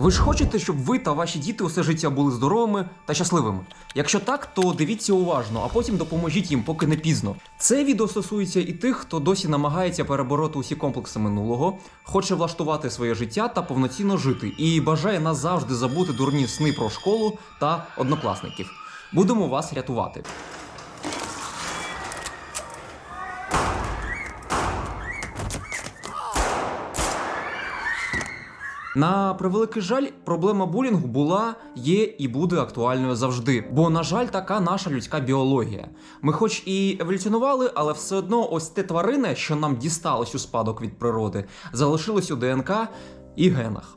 Ви ж хочете, щоб ви та ваші діти усе життя були здоровими та щасливими? Якщо так, то дивіться уважно, а потім допоможіть їм, поки не пізно. Це відео стосується і тих, хто досі намагається перебороти усі комплекси минулого, хоче влаштувати своє життя та повноцінно жити, і бажає назавжди забути дурні сни про школу та однокласників. Будемо вас рятувати. На превеликий жаль, проблема булінгу була, є і буде актуальною завжди. Бо, на жаль, така наша людська біологія. Ми, хоч і еволюціонували, але все одно ось те тварини, що нам дісталось у спадок від природи, залишилось у ДНК і генах.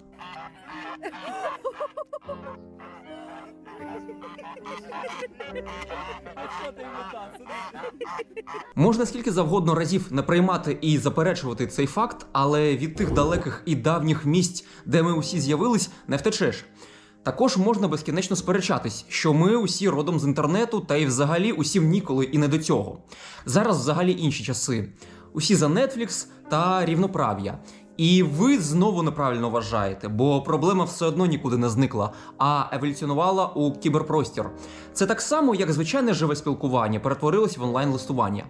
Можна скільки завгодно разів не приймати і заперечувати цей факт, але від тих далеких і давніх місць, де ми усі з'явились, не втечеш. Також можна безкінечно сперечатись, що ми усі родом з інтернету, та й взагалі усім ніколи і не до цього. Зараз взагалі інші часи. Усі за Netflix та рівноправ'я. І ви знову неправильно вважаєте, бо проблема все одно нікуди не зникла, а еволюціонувала у кіберпростір. Це так само, як звичайне живе спілкування перетворилось в онлайн-листування.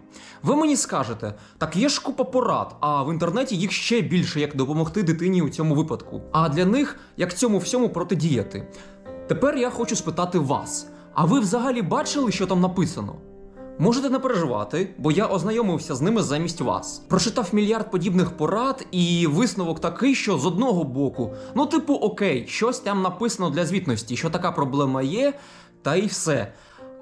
Ви мені скажете, так є ж купа порад, а в інтернеті їх ще більше, як допомогти дитині у цьому випадку. А для них як цьому всьому протидіяти. Тепер я хочу спитати вас: а ви взагалі бачили, що там написано? Можете не переживати, бо я ознайомився з ними замість вас. Прочитав мільярд подібних порад, і висновок такий, що з одного боку, ну, типу, окей, щось там написано для звітності, що така проблема є, та й все.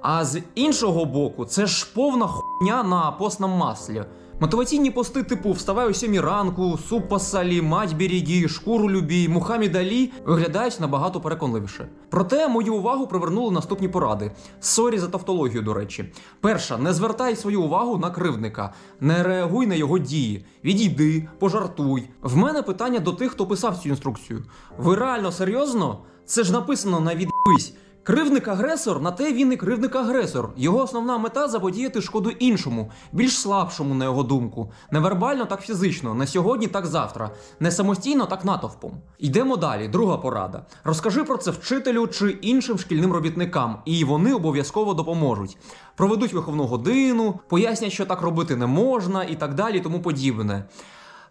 А з іншого боку, це ж повна хуйня на постном маслі. Мотиваційні пости, типу Вставай о сьомій ранку, суп пасалі, мать берігі, шкуру любій, Мухаммід Алі виглядають набагато переконливіше. Проте мою увагу привернули наступні поради. Сорі за тавтологію, до речі. Перша, не звертай свою увагу на кривдника, не реагуй на його дії. Відійди, пожартуй. В мене питання до тих, хто писав цю інструкцію. Ви реально серйозно? Це ж написано на відбись. Кривник агресор, на те він і кривник агресор. Його основна мета заподіяти шкоду іншому, більш слабшому, на його думку. Не вербально, так фізично, не сьогодні, так завтра, не самостійно, так натовпом. Йдемо далі. Друга порада. Розкажи про це вчителю чи іншим шкільним робітникам, і вони обов'язково допоможуть. Проведуть виховну годину, пояснять, що так робити не можна, і так далі, тому подібне.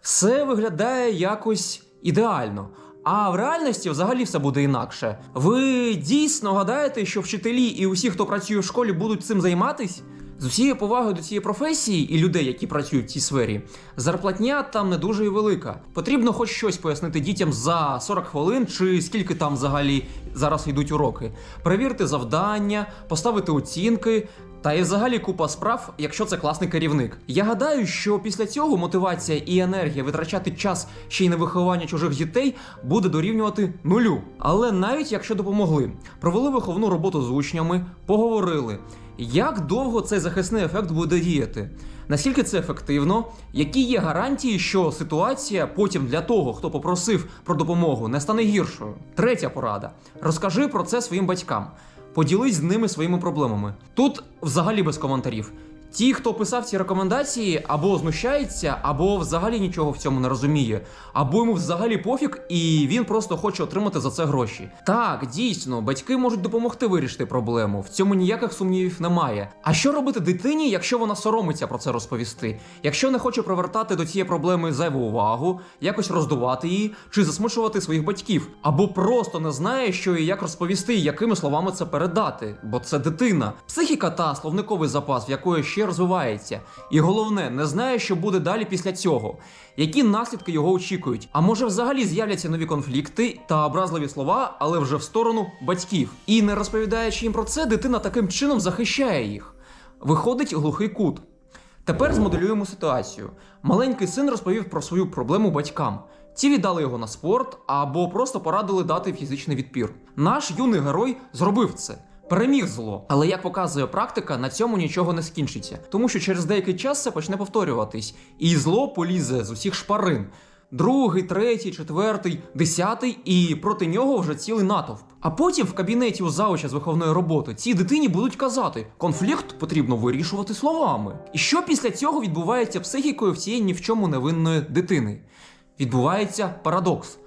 Все виглядає якось ідеально. А в реальності взагалі все буде інакше. Ви дійсно гадаєте, що вчителі і усі, хто працює в школі, будуть цим займатись? З усією повагою до цієї професії і людей, які працюють в цій сфері, зарплатня там не дуже і велика. Потрібно хоч щось пояснити дітям за 40 хвилин, чи скільки там взагалі зараз йдуть уроки. Перевірити завдання, поставити оцінки. Та і взагалі купа справ, якщо це класний керівник. Я гадаю, що після цього мотивація і енергія витрачати час ще й на виховання чужих дітей буде дорівнювати нулю. Але навіть якщо допомогли, провели виховну роботу з учнями, поговорили. Як довго цей захисний ефект буде діяти? Наскільки це ефективно? Які є гарантії, що ситуація потім для того, хто попросив про допомогу, не стане гіршою? Третя порада: розкажи про це своїм батькам. Поділись з ними своїми проблемами. Тут взагалі без коментарів. Ті, хто писав ці рекомендації, або знущається, або взагалі нічого в цьому не розуміє, або йому взагалі пофіг, і він просто хоче отримати за це гроші. Так, дійсно, батьки можуть допомогти вирішити проблему. В цьому ніяких сумнівів немає. А що робити дитині, якщо вона соромиться про це розповісти? Якщо не хоче привертати до цієї проблеми зайву увагу, якось роздувати її чи засмучувати своїх батьків, або просто не знає, що і як розповісти, якими словами це передати, бо це дитина. Психіка та словниковий запас, в якої ще розвивається. І головне, не знає, що буде далі після цього, які наслідки його очікують. А може взагалі з'являться нові конфлікти та образливі слова, але вже в сторону батьків. І не розповідаючи їм про це, дитина таким чином захищає їх. Виходить глухий кут. Тепер змоделюємо ситуацію. Маленький син розповів про свою проблему батькам. Ті віддали його на спорт або просто порадили дати фізичний відпір. Наш юний герой зробив це. Переміг зло, але як показує практика, на цьому нічого не скінчиться, тому що через деякий час це почне повторюватись, і зло полізе з усіх шпарин. Другий, третій, четвертий, десятий, і проти нього вже цілий натовп. А потім в кабінеті у зауча з виховної роботи цій дитині будуть казати: конфлікт потрібно вирішувати словами. І що після цього відбувається психікою в цієї ні в чому невинної дитини? Відбувається парадокс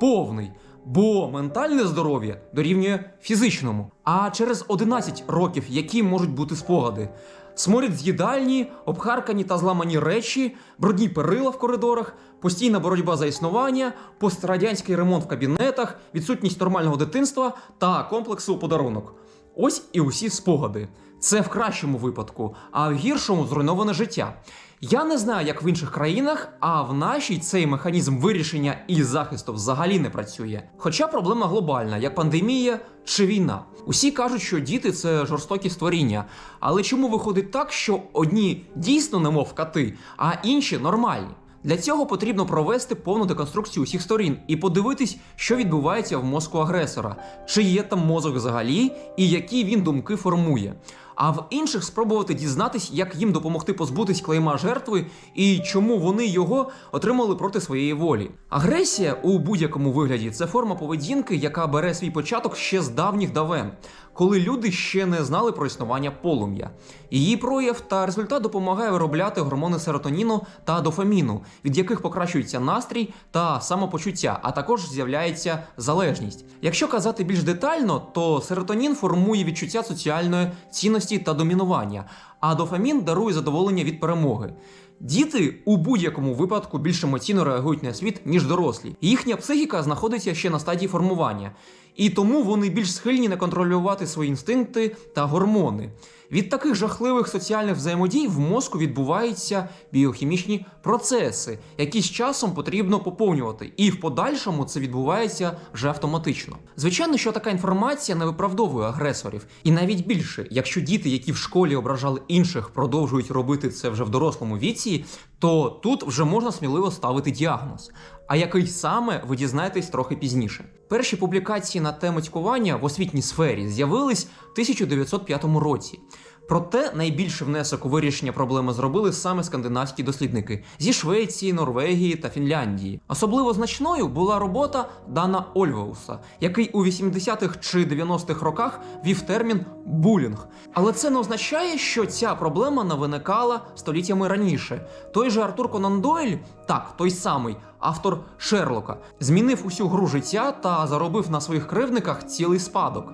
повний. Бо ментальне здоров'я дорівнює фізичному. А через 11 років, які можуть бути спогади, сморід з їдальні, обхаркані та зламані речі, брудні перила в коридорах, постійна боротьба за існування, пострадянський ремонт в кабінетах, відсутність нормального дитинства та комплексу подарунок. Ось і усі спогади. Це в кращому випадку, а в гіршому зруйноване життя. Я не знаю, як в інших країнах, а в нашій цей механізм вирішення і захисту взагалі не працює. Хоча проблема глобальна, як пандемія чи війна. Усі кажуть, що діти це жорстокі створіння. Але чому виходить так, що одні дійсно немов кати, а інші нормальні? Для цього потрібно провести повну деконструкцію усіх сторін і подивитись, що відбувається в мозку агресора, чи є там мозок взагалі, і які він думки формує. А в інших спробувати дізнатись, як їм допомогти позбутись клейма жертви і чому вони його отримали проти своєї волі. Агресія у будь-якому вигляді це форма поведінки, яка бере свій початок ще з давніх давен, коли люди ще не знали про існування полум'я. Її прояв та результат допомагає виробляти гормони серотоніну та дофаміну, від яких покращується настрій та самопочуття, а також з'являється залежність. Якщо казати більш детально, то серотонін формує відчуття соціальної цінності та домінування, а дофамін дарує задоволення від перемоги. Діти у будь-якому випадку більш емоційно реагують на світ, ніж дорослі. Їхня психіка знаходиться ще на стадії формування, і тому вони більш схильні не контролювати свої інстинкти та гормони. Від таких жахливих соціальних взаємодій в мозку відбуваються біохімічні процеси, які з часом потрібно поповнювати, і в подальшому це відбувається вже автоматично. Звичайно, що така інформація не виправдовує агресорів, і навіть більше, якщо діти, які в школі ображали інших, продовжують робити це вже в дорослому віці, то тут вже можна сміливо ставити діагноз. А який саме ви дізнаєтесь трохи пізніше. Перші публікації на тему цькування в освітній сфері з'явились в 1905 році. Проте найбільший внесок у вирішення проблеми зробили саме скандинавські дослідники зі Швеції, Норвегії та Фінляндії. Особливо значною була робота Дана Ольвеуса, який у 80-х чи 90-х роках вів термін булінг. Але це не означає, що ця проблема не виникала століттями раніше. Той же Артур Конан Дойль, так, той самий автор Шерлока, змінив усю гру життя та заробив на своїх кривдниках цілий спадок.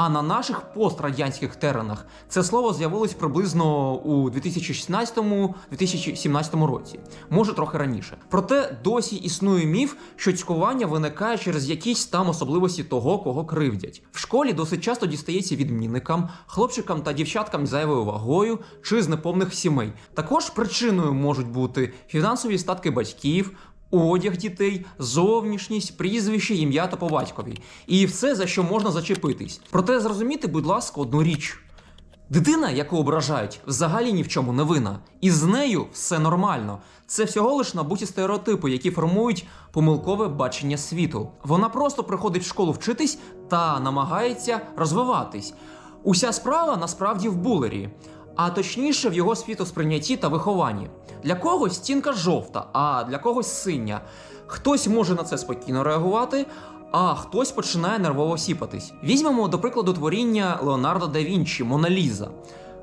А на наших пострадянських теренах це слово з'явилось приблизно у 2016-2017 році, може трохи раніше. Проте досі існує міф, що цькування виникає через якісь там особливості того, кого кривдять. В школі досить часто дістається відмінникам, хлопчикам та дівчаткам зайвою вагою чи з неповних сімей. Також причиною можуть бути фінансові статки батьків. Одяг дітей, зовнішність, прізвище, ім'я та по батькові. І все, за що можна зачепитись. Проте зрозуміти, будь ласка, одну річ. Дитина, яку ображають, взагалі ні в чому не винна. І з нею все нормально. Це всього лиш набуті стереотипи, які формують помилкове бачення світу. Вона просто приходить в школу вчитись та намагається розвиватись. Уся справа насправді в булері, а точніше в його світосприйнятті та вихованні. Для когось стінка жовта, а для когось синя. Хтось може на це спокійно реагувати, а хтось починає нервово сіпатись. Візьмемо до прикладу творіння Леонардо да Вінчі Мона Ліза.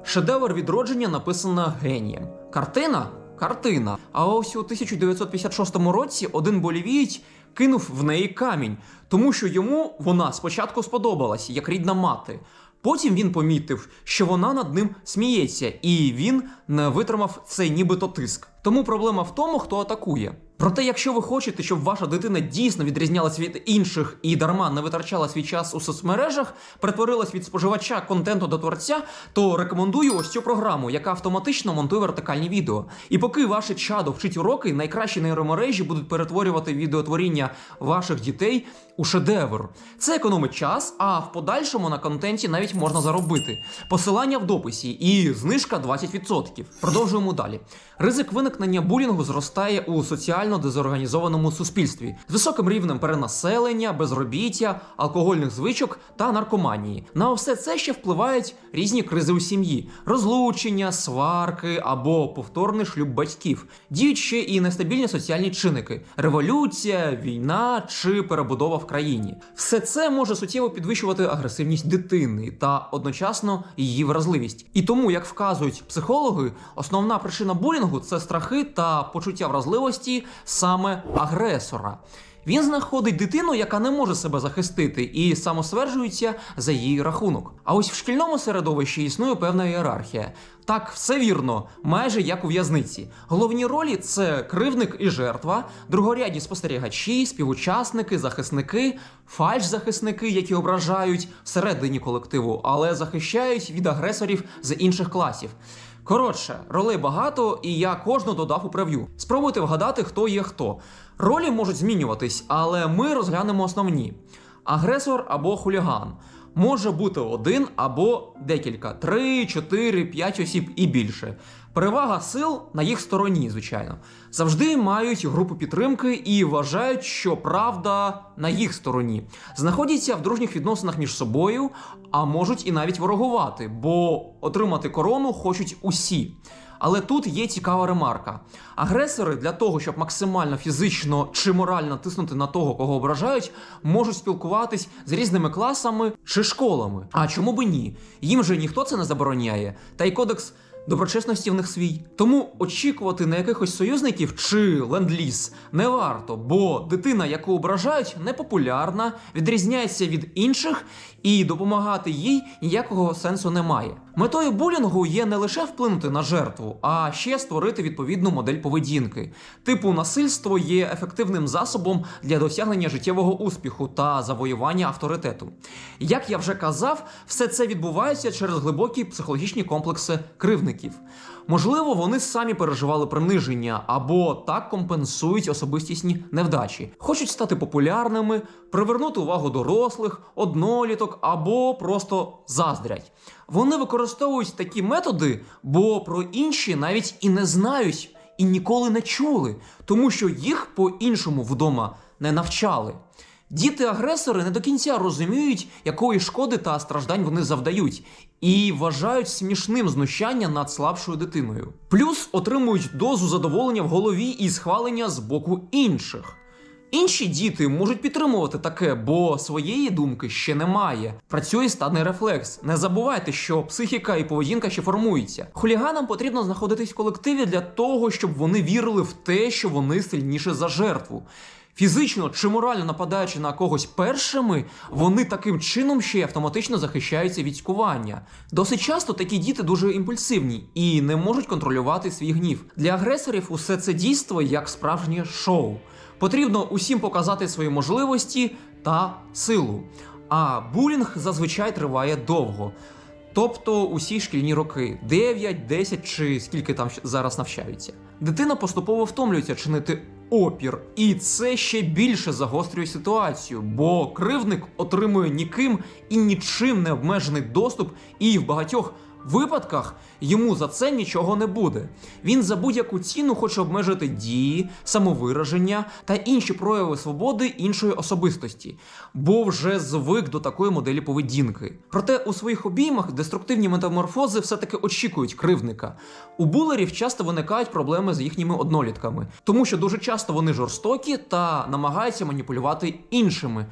Шедевр відродження написана генієм. Картина картина. А ось у 1956 році один болівієць кинув в неї камінь, тому що йому вона спочатку сподобалась, як рідна мати. Потім він помітив, що вона над ним сміється, і він не витримав цей нібито тиск. Тому проблема в тому, хто атакує. Проте, якщо ви хочете, щоб ваша дитина дійсно відрізнялась від інших і дарма не витрачала свій час у соцмережах, перетворилась від споживача контенту до творця, то рекомендую ось цю програму, яка автоматично монтує вертикальні відео. І поки ваше чадо вчить уроки, найкращі нейромережі будуть перетворювати відеотворіння ваших дітей у шедевр. Це економить час, а в подальшому на контенті навіть можна заробити. Посилання в дописі і знижка 20%. Продовжуємо далі. Ризик виникнення булінгу зростає у соціально дезорганізованому суспільстві з високим рівнем перенаселення, безробіття, алкогольних звичок та наркоманії. На все це ще впливають різні кризи у сім'ї: розлучення, сварки або повторний шлюб батьків. Діють ще і нестабільні соціальні чинники: революція, війна чи перебудова в країні. Все це може суттєво підвищувати агресивність дитини та одночасно її вразливість. І тому, як вказують психологи, основна причина булінгу це страхи та почуття вразливості саме агресора. Він знаходить дитину, яка не може себе захистити, і самосверджується за її рахунок. А ось в шкільному середовищі існує певна ієрархія. Так, все вірно, майже як у в'язниці. Головні ролі це кривник і жертва, другорядні спостерігачі, співучасники, захисники, фальш-захисники, які ображають всередині колективу, але захищають від агресорів з інших класів. Коротше, ролей багато, і я кожну додав у прев'ю. Спробуйте вгадати, хто є хто. Ролі можуть змінюватись, але ми розглянемо основні: агресор або хуліган. Може бути один або декілька, три, чотири, п'ять осіб і більше. Перевага сил на їх стороні, звичайно. Завжди мають групу підтримки і вважають, що правда на їх стороні. Знаходяться в дружніх відносинах між собою, а можуть і навіть ворогувати, бо отримати корону хочуть усі. Але тут є цікава ремарка. Агресори для того, щоб максимально фізично чи морально тиснути на того, кого ображають, можуть спілкуватись з різними класами чи школами. А чому би ні? Їм же ніхто це не забороняє. Та й кодекс доброчесності в них свій. Тому очікувати на якихось союзників чи ленд-ліз не варто, бо дитина, яку ображають, непопулярна, відрізняється від інших, і допомагати їй ніякого сенсу немає. Метою булінгу є не лише вплинути на жертву, а ще створити відповідну модель поведінки. Типу насильство є ефективним засобом для досягнення життєвого успіху та завоювання авторитету. Як я вже казав, все це відбувається через глибокі психологічні комплекси кривників. Можливо, вони самі переживали приниження або так компенсують особистісні невдачі, хочуть стати популярними, привернути увагу дорослих, одноліток або просто заздрять. Вони використовують такі методи, бо про інші навіть і не знають, і ніколи не чули, тому що їх по-іншому вдома не навчали. Діти-агресори не до кінця розуміють, якої шкоди та страждань вони завдають, і вважають смішним знущання над слабшою дитиною. Плюс отримують дозу задоволення в голові і схвалення з боку інших. Інші діти можуть підтримувати таке, бо своєї думки ще немає. Працює стадний рефлекс. Не забувайте, що психіка і поведінка ще формуються. Хуліганам потрібно знаходитись в колективі для того, щоб вони вірили в те, що вони сильніше за жертву. Фізично чи морально нападаючи на когось першими, вони таким чином ще й автоматично захищаються від цькування. Досить часто такі діти дуже імпульсивні і не можуть контролювати свій гнів. Для агресорів усе це дійство як справжнє шоу. Потрібно усім показати свої можливості та силу. А булінг зазвичай триває довго. Тобто усі шкільні роки 9, 10 чи скільки там зараз навчаються. Дитина поступово втомлюється чинити опір, і це ще більше загострює ситуацію, бо кривник отримує ніким і нічим не обмежений доступ, і в багатьох випадках йому за це нічого не буде. Він за будь-яку ціну хоче обмежити дії, самовираження та інші прояви свободи іншої особистості, бо вже звик до такої моделі поведінки. Проте у своїх обіймах деструктивні метаморфози все-таки очікують кривника. У булерів часто виникають проблеми з їхніми однолітками, тому що дуже часто вони жорстокі та намагаються маніпулювати іншими.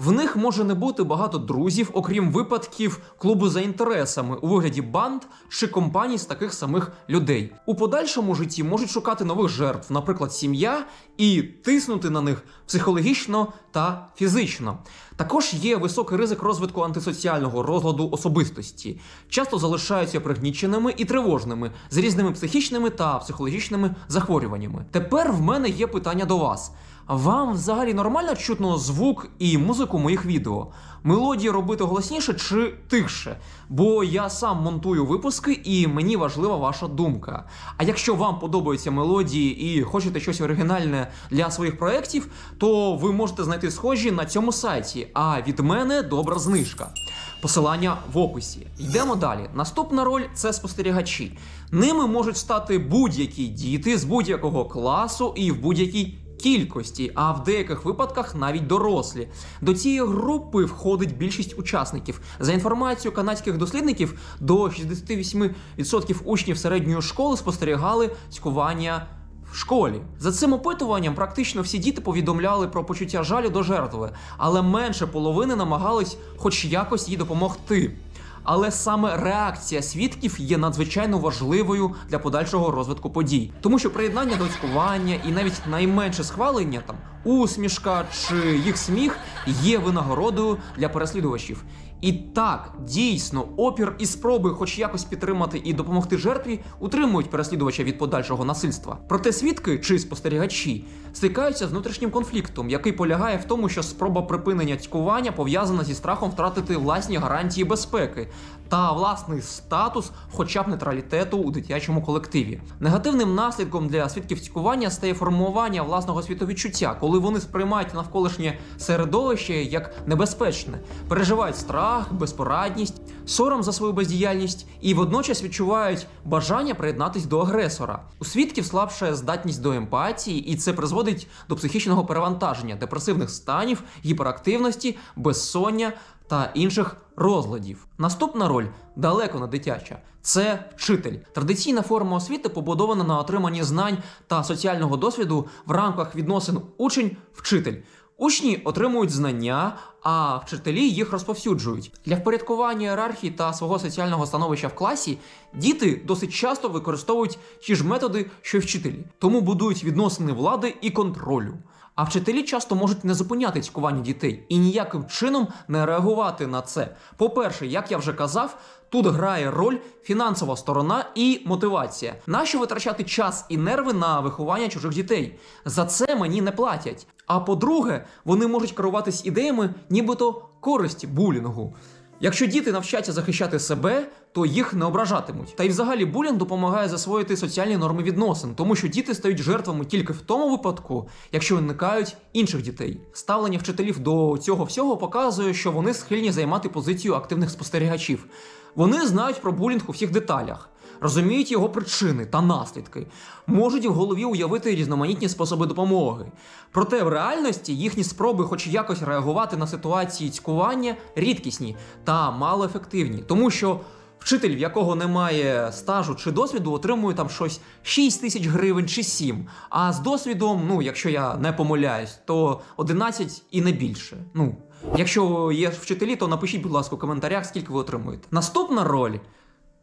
В них може не бути багато друзів, окрім випадків клубу за інтересами у вигляді банд чи компаній з таких самих людей. У подальшому житті можуть шукати нових жертв, наприклад, сім'я, і тиснути на них психологічно та фізично. Також є високий ризик розвитку антисоціального розладу особистості, часто залишаються пригніченими і тривожними з різними психічними та психологічними захворюваннями. Тепер в мене є питання до вас. Вам взагалі нормально чутно звук і музику моїх відео? Мелодії робити голосніше чи тихше? Бо я сам монтую випуски і мені важлива ваша думка. А якщо вам подобаються мелодії і хочете щось оригінальне для своїх проєктів, то ви можете знайти схожі на цьому сайті. А від мене добра знижка. Посилання в описі. Йдемо далі. Наступна роль це спостерігачі. Ними можуть стати будь-які діти з будь-якого класу і в будь-якій кількості, а в деяких випадках навіть дорослі. До цієї групи входить більшість учасників. За інформацією канадських дослідників, до 68% учнів середньої школи спостерігали цькування. В школі за цим опитуванням практично всі діти повідомляли про почуття жалю до жертви, але менше половини намагались хоч якось їй допомогти. Але саме реакція свідків є надзвичайно важливою для подальшого розвитку подій, тому що приєднання до цькування і навіть найменше схвалення там усмішка чи їх сміх є винагородою для переслідувачів. І так, дійсно, опір і спроби, хоч якось підтримати і допомогти жертві, утримують переслідувача від подальшого насильства. Проте свідки чи спостерігачі стикаються з внутрішнім конфліктом, який полягає в тому, що спроба припинення цькування пов'язана зі страхом втратити власні гарантії безпеки та власний статус, хоча б нейтралітету у дитячому колективі. Негативним наслідком для свідків цькування стає формування власного світовідчуття, коли вони сприймають навколишнє середовище як небезпечне, переживають страх, безпорадність, сором за свою бездіяльність і водночас відчувають бажання приєднатись до агресора. У свідків слабша здатність до емпатії, і це призводить до психічного перевантаження, депресивних станів, гіперактивності, безсоння та інших розладів. Наступна роль далеко не дитяча. Це вчитель. Традиційна форма освіти побудована на отриманні знань та соціального досвіду в рамках відносин учень-вчитель. Учні отримують знання, а вчителі їх розповсюджують. Для впорядкування ієрархії та свого соціального становища в класі діти досить часто використовують ті ж методи, що й вчителі, тому будують відносини влади і контролю. А вчителі часто можуть не зупиняти цькування дітей і ніяким чином не реагувати на це. По-перше, як я вже казав, тут грає роль фінансова сторона і мотивація. Нащо витрачати час і нерви на виховання чужих дітей? За це мені не платять. А по-друге, вони можуть керуватись ідеями, нібито користі булінгу. Якщо діти навчаться захищати себе, то їх не ображатимуть. Та й взагалі булінг допомагає засвоїти соціальні норми відносин, тому що діти стають жертвами тільки в тому випадку, якщо виникають інших дітей. Ставлення вчителів до цього всього показує, що вони схильні займати позицію активних спостерігачів. Вони знають про булінг у всіх деталях. Розуміють його причини та наслідки, можуть в голові уявити різноманітні способи допомоги. Проте в реальності їхні спроби, хоч якось реагувати на ситуації цькування, рідкісні та малоефективні, тому що вчитель, в якого немає стажу чи досвіду, отримує там щось 6 тисяч гривень чи 7. А з досвідом, ну якщо я не помиляюсь, то 11 і не більше. Ну, якщо є вчителі, то напишіть, будь ласка, у коментарях, скільки ви отримуєте. Наступна роль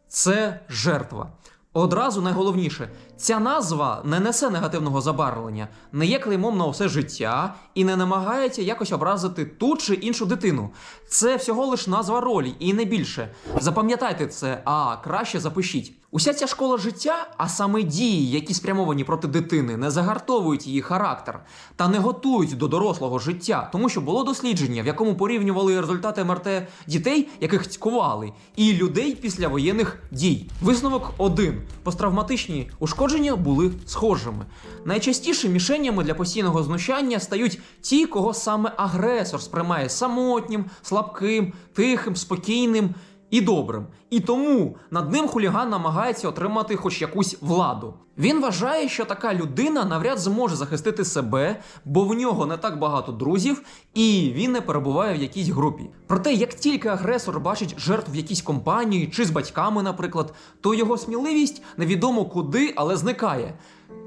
це жертва. Одразу найголовніше, ця назва не несе негативного забарвлення, не є клеймом на усе життя і не намагається якось образити ту чи іншу дитину. Це всього лиш назва ролі і не більше. Запам'ятайте це, а краще запишіть. Уся ця школа життя, а саме дії, які спрямовані проти дитини, не загартовують її характер та не готують до дорослого життя, тому що було дослідження, в якому порівнювали результати МРТ дітей, яких цькували, і людей після воєнних дій. Висновок один: посттравматичні ушкодження були схожими. Найчастіше мішенями для постійного знущання стають ті, кого саме агресор сприймає самотнім, слабким, тихим, спокійним і добрим. І тому над ним хуліган намагається отримати хоч якусь владу. Він вважає, що така людина навряд зможе захистити себе, бо в нього не так багато друзів, і він не перебуває в якійсь групі. Проте, як тільки агресор бачить жертв в якійсь компанії чи з батьками, наприклад, то його сміливість невідомо куди, але зникає.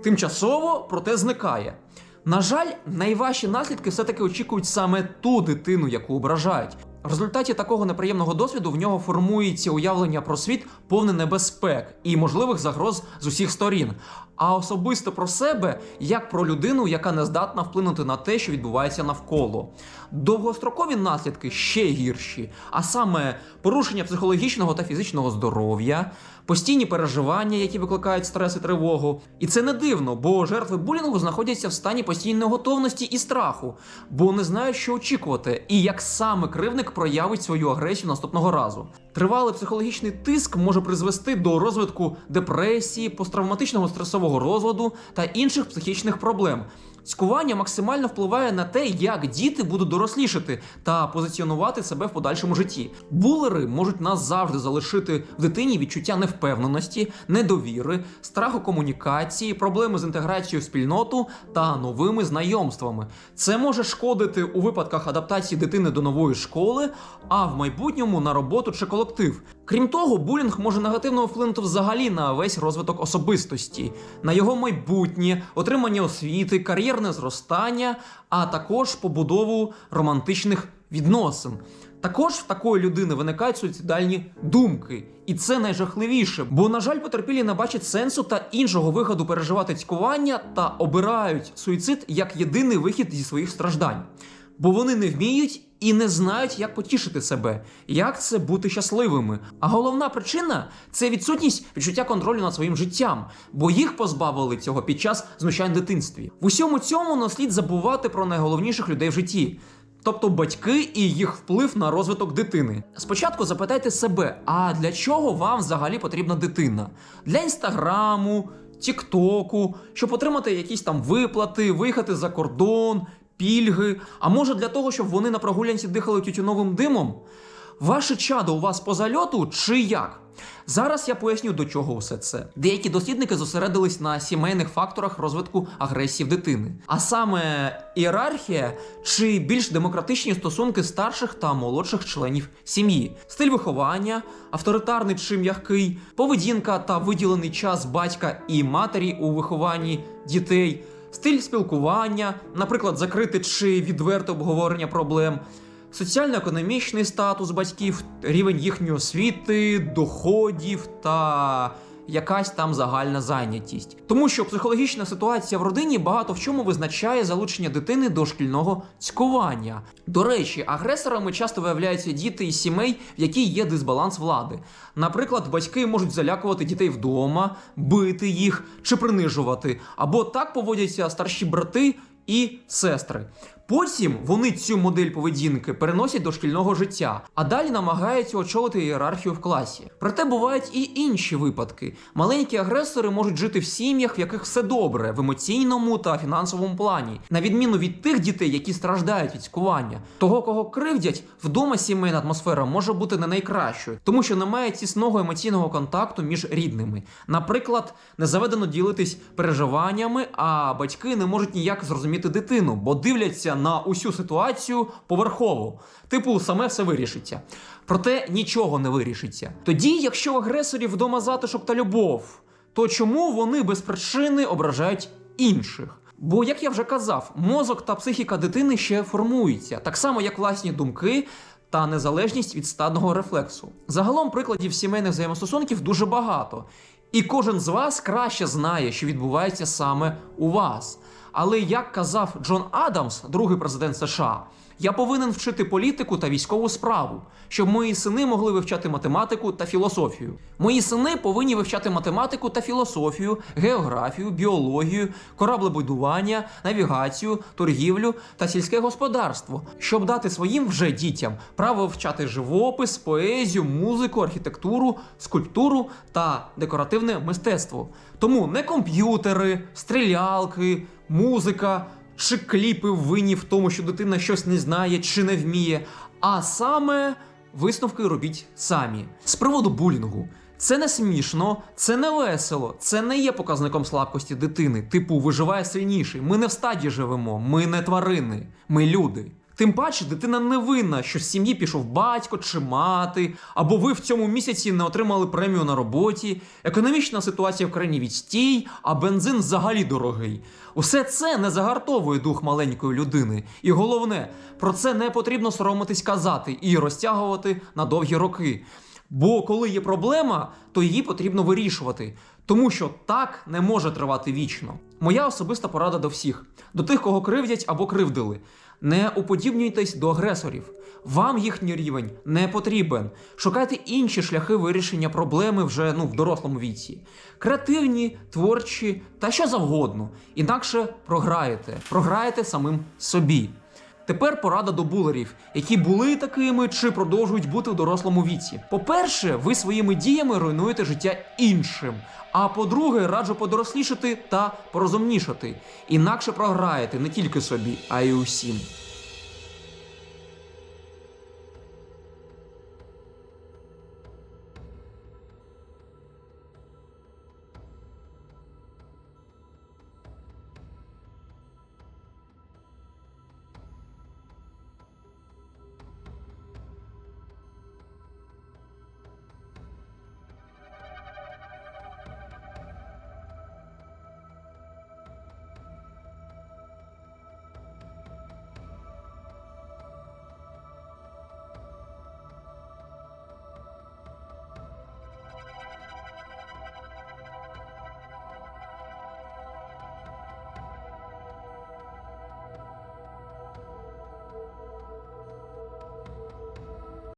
Тимчасово, проте зникає. На жаль, найважчі наслідки все-таки очікують саме ту дитину, яку ображають. В результаті такого неприємного досвіду в нього формується уявлення про світ повне небезпек і можливих загроз з усіх сторін. А особисто про себе як про людину, яка не здатна вплинути на те, що відбувається навколо. Довгострокові наслідки ще гірші, а саме порушення психологічного та фізичного здоров'я, постійні переживання, які викликають стрес і тривогу. І це не дивно, бо жертви булінгу знаходяться в стані постійної готовності і страху, бо не знають, що очікувати, і як саме кривник проявить свою агресію наступного разу. Тривалий психологічний тиск може призвести до розвитку депресії, посттравматичного стресового розладу та інших психічних проблем. Цькування максимально впливає на те, як діти будуть дорослішати та позиціонувати себе в подальшому житті. Булери можуть назавжди залишити в дитині відчуття невпевненості, недовіри, страху комунікації, проблеми з інтеграцією в спільноту та новими знайомствами. Це може шкодити у випадках адаптації дитини до нової школи, а в майбутньому на роботу чи колектив. Крім того, булінг може негативно вплинути взагалі на весь розвиток особистості, на його майбутнє, отримання освіти, кар'єрне зростання, а також побудову романтичних відносин. Також в такої людини виникають суїцидальні думки, і це найжахливіше, бо, на жаль, потерпілі не бачать сенсу та іншого виходу переживати цькування та обирають суїцид як єдиний вихід зі своїх страждань. Бо вони не вміють і не знають, як потішити себе, як це бути щасливими. А головна причина це відсутність відчуття контролю над своїм життям, бо їх позбавили цього під час знущань в дитинстві. В усьому цьому не слід забувати про найголовніших людей в житті. Тобто батьки і їх вплив на розвиток дитини. Спочатку запитайте себе, а для чого вам взагалі потрібна дитина? Для інстаграму, тіктоку, щоб отримати якісь там виплати, виїхати за кордон, пільги. А може для того, щоб вони на прогулянці дихали тютюновим димом? Ваше чадо у вас по зальоту чи як? Зараз я поясню до чого усе це. Деякі дослідники зосередились на сімейних факторах розвитку агресії в дитини, а саме ієрархія чи більш демократичні стосунки старших та молодших членів сім'ї, стиль виховання, авторитарний чи м'який, поведінка та виділений час батька і матері у вихованні дітей, стиль спілкування, наприклад, закрите чи відверте обговорення проблем соціально-економічний статус батьків, рівень їхньої освіти, доходів та якась там загальна зайнятість. Тому що психологічна ситуація в родині багато в чому визначає залучення дитини до шкільного цькування. До речі, агресорами часто виявляються діти із сімей, в якій є дисбаланс влади. Наприклад, батьки можуть залякувати дітей вдома, бити їх чи принижувати, або так поводяться старші брати і сестри. Потім вони цю модель поведінки переносять до шкільного життя, а далі намагаються очолити ієрархію в класі. Проте бувають і інші випадки. Маленькі агресори можуть жити в сім'ях, в яких все добре в емоційному та фінансовому плані, на відміну від тих дітей, які страждають від цькування. Того, кого кривдять, вдома сімейна атмосфера може бути не найкращою, тому що немає тісного емоційного контакту між рідними. Наприклад, не заведено ділитись переживаннями, а батьки не можуть ніяк зрозуміти дитину, бо дивляться на усю ситуацію поверхово. Типу, саме все вирішиться. Проте нічого не вирішиться. Тоді, якщо агресорів вдома затишок та любов, то чому вони без причини ображають інших? Бо, як я вже казав, мозок та психіка дитини ще формуються, так само як власні думки та незалежність від стадного рефлексу. Загалом прикладів сімейних взаємостосунків дуже багато, і кожен з вас краще знає, що відбувається саме у вас. Але як казав Джон Адамс, другий президент США, я повинен вчити політику та військову справу, щоб мої сини могли вивчати математику та філософію. Мої сини повинні вивчати математику та філософію, географію, біологію, кораблебудування, навігацію, торгівлю та сільське господарство, щоб дати своїм вже дітям право вивчати живопис, поезію, музику, архітектуру, скульптуру та декоративне мистецтво. Тому не комп'ютери, стрілялки, музика чи кліпи винні в тому, що дитина щось не знає чи не вміє, а саме висновки робіть самі. З приводу булінгу. Це не смішно, це не весело, це не є показником слабкості дитини. Типу, виживає сильніший. Ми не в стаді живемо, ми не тварини, ми люди. Тим паче, дитина не винна, що з сім'ї пішов батько чи мати, або ви в цьому місяці не отримали премію на роботі, економічна ситуація в країні відстій, а бензин взагалі дорогий. Усе це не загартовує дух маленької людини. І головне, про це не потрібно соромитись казати і розтягувати на довгі роки. Бо коли є проблема, то її потрібно вирішувати, тому що так не може тривати вічно. Моя особиста порада до всіх, до тих, кого кривдять або кривдили. Не уподібнюйтесь до агресорів. Вам їхній рівень не потрібен. Шукайте інші шляхи вирішення проблеми вже ну, в дорослому віці. Креативні, творчі та що завгодно. Інакше програєте. Програєте самим собі. Тепер порада до булерів, які були такими чи продовжують бути в дорослому віці. По-перше, ви своїми діями руйнуєте життя іншим. А по-друге, раджу подорослішати та порозумнішати. Інакше програєте не тільки собі, а й усім.